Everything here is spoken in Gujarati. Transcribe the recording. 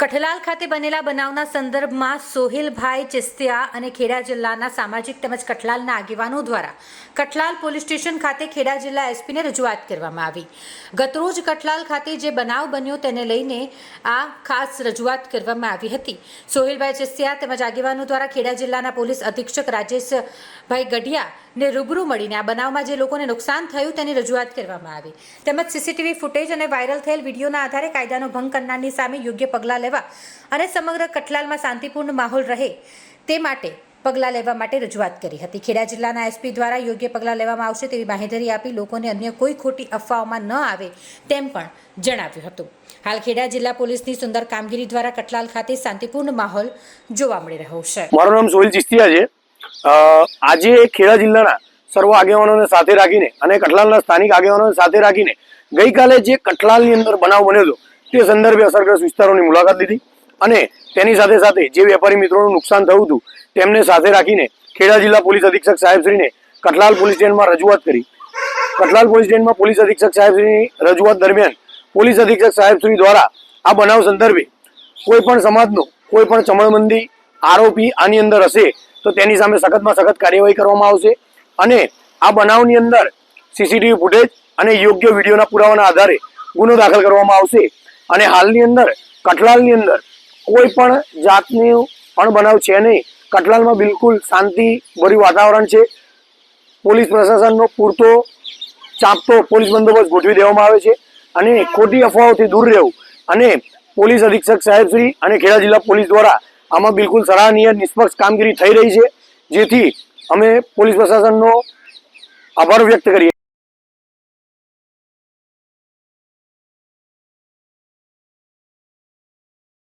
કઠલાલ ખાતે બનેલા બનાવના સંદર્ભમાં સોહિલભાઈ ચિસ્તિયા અને ખેડા જિલ્લાના સામાજિક તેમજ કઠલાલના આગેવાનો દ્વારા કઠલાલ પોલીસ સ્ટેશન ખાતે ખેડા જિલ્લા એસપીને રજૂઆત કરવામાં આવી. ગતરોજ કઠલાલ ખાતે જે બનાવ બન્યો તેને લઈને આ ખાસ રજૂઆત કરવામાં આવી હતી. સોહિલભાઈ ચિસ્તિયા તેમજ આગેવાનો દ્વારા ખેડા જિલ્લાના પોલીસ અધિક્ષક રાજેશભાઈ ગઢિયા ને રૂબરૂ મળીને આ બનાવમાં જે લોકોને નુકસાન થયું તેની રજૂઆત કરવામાં આવી. તેમજ સીસીટીવી ફૂટેજ અને વાયરલ થયેલ વિડીયોના આધારે કાયદાનો ભંગ કરનારની સામે યોગ્ય પગલાં લેવા અને સમગ્ર કઠલાલમાં શાંતિપૂર્ણ માહોલ રહે તે માટે પગલાં લેવા માટે રજૂઆત કરી હતી. ખેડા જિલ્લાના એસપી દ્વારા યોગ્ય પગલાં લેવામાં આવશે તેવી બાંહેધરી આપી લોકોને અન્ય કોઈ ખોટી અફવાઓમાં ન આવે તેમ પણ જણાવ્યું હતું. હાલ ખેડા જિલ્લા પોલીસની સુંદર કામગીરી દ્વારા કટલાલ ખાતે શાંતિપૂર્ણ માહોલ જોવા મળી રહ્યો છે. મારું નામ સોહિલ ચિસ્તિયા છે. આજે ખેડા જિલ્લાના સર્વ આગેવાનોને સાથે રાખીને અને કટલાલના સ્થાનિક આગેવાનોને સાથે રાખીને ગઈકાલે જે કટલાલની અંદર બનાવ બન્યો હતો તે સંદર્ભે અસરગ્રસ્ત વિસ્તારોની મુલાકાત લીધી અને તેની સાથે સાથે જે વેપારી મિત્રોનું નુકસાન થયું હતું, તેમને સાથે રાખીને ખેડા જિલ્લા પોલીસ અધિક્ષક સાહેબશ્રીને કઠલાલ પોલીસ સ્ટેશનમાં રજૂઆત કરી. કઠલાલ પોલીસ સ્ટેશનમાં પોલીસ અધિક્ષક સાહેબશ્રીની રજૂઆત દરમિયાન પોલીસ અધિક્ષક સાહેબશ્રી દ્વારા આ બનાવ સંદર્ભે કોઈ પણ સમાજનો, કોઈ પણ ચમળબંધી આરોપી આની અંદર હશે તો તેની સામે સખતમાં સખત કાર્યવાહી કરવામાં આવશે અને આ બનાવની અંદર સીસીટીવી ફૂટેજ અને યોગ્ય વિડીયોના પુરાવાના આધારે ગુનો દાખલ કરવામાં આવશે. અને હાલની અંદર કટલાલની અંદર કોઈ પણ જાતની અણબનાવ છે નહીં. કટલાલમાં બિલકુલ શાંતિભર્યું વાતાવરણ છે. પોલીસ પ્રશાસનનો પૂરતો ચાંપતો પોલીસ બંદોબસ્ત ગોઠવી દેવામાં આવે છે અને ખોટી અફવાઓથી દૂર રહેવું. અને પોલીસ અધિક્ષક સાહેબશ્રી અને ખેડા જિલ્લા પોલીસ દ્વારા આમાં બિલકુલ સરાહનીય નિષ્પક્ષ કામગીરી થઈ રહી છે, જેથી અમે પોલીસ પ્રશાસનનો આભાર વ્યક્ત કરીએ.